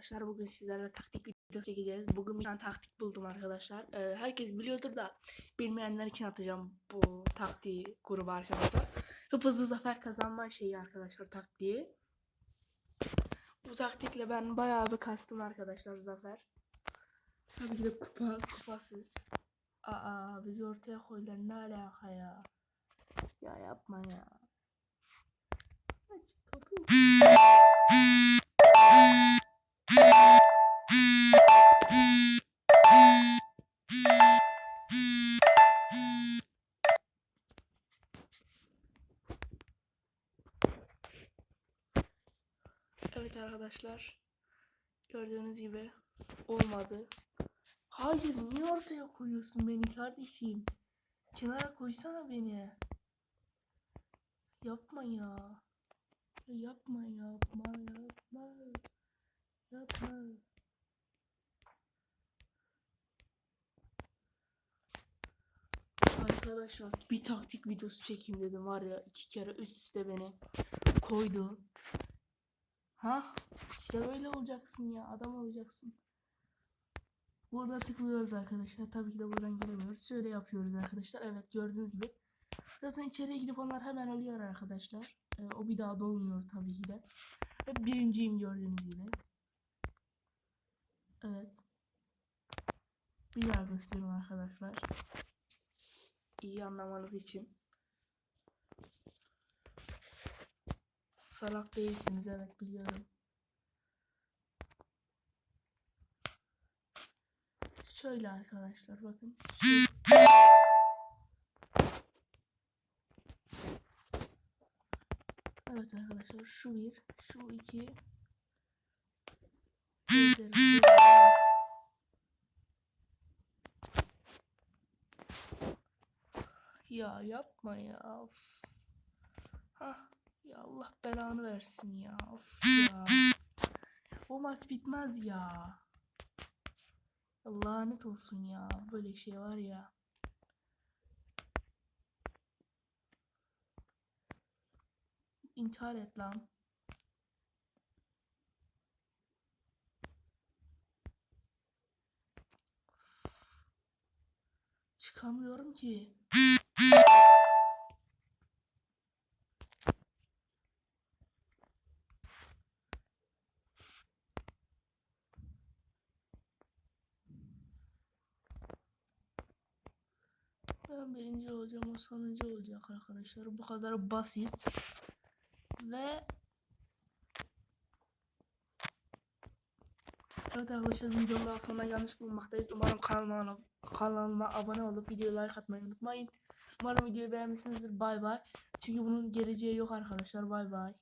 arkadaşlar bugün sizlerle taktik video çekeceğiz. Bugün bir tane taktik buldum arkadaşlar. Ee, herkes biliyordur da bilmeyenler için atacağım bu taktiği gruba arkadaşlar. Hıp hızlı zafer kazanma şeyi arkadaşlar taktiği. Bu taktikle ben bayağı bir kastım arkadaşlar zafer. Tabii ki de kupa kupasız. Aa bizi ortaya koydular ne alaka ya. Ya yapma ya. Aç kapıyı. Evet arkadaşlar. Gördüğünüz gibi olmadı. Hayır niye ortaya koyuyorsun beni kardeşim? Kenara koysana beni. Yapma ya. Yapma yapma yapma. Yapma. Arkadaşlar bir taktik videosu çekeyim dedim var ya iki kere üst üste beni koydu. Ha? İşte böyle olacaksın ya. Adam olacaksın. Burada tıklıyoruz arkadaşlar. Tabii ki de buradan giremiyoruz. Şöyle yapıyoruz arkadaşlar. Evet gördüğünüz gibi. Zaten içeriye gidip onlar hemen ölüyor arkadaşlar. Ee, o bir daha dolmuyor tabii ki de. Ve birinciyim gördüğünüz gibi. Evet. Bir daha göstereyim arkadaşlar. İyi anlamanız için. Salak değilsiniz evet biliyorum. Şöyle arkadaşlar bakın. Şu- Evet arkadaşlar şu bir, şu iki. Şöyle. Ya yapma ya. Hah. Ya Allah belanı versin ya. Of ya. O maç bitmez ya. Lanet olsun ya. Böyle şey var ya. İntihar et lan. Çıkamıyorum ki. Ben birinci olacağım, o sonuncu olacak arkadaşlar. Bu kadar basit. Ve Evet arkadaşlar videonun daha sonuna gelmiş bulunmaktayız. Umarım kanalıma, kanalıma abone olup videoyu like atmayı unutmayın. Umarım videoyu beğenmişsinizdir. Bay bay. Çünkü bunun geleceği yok arkadaşlar. Bay bay.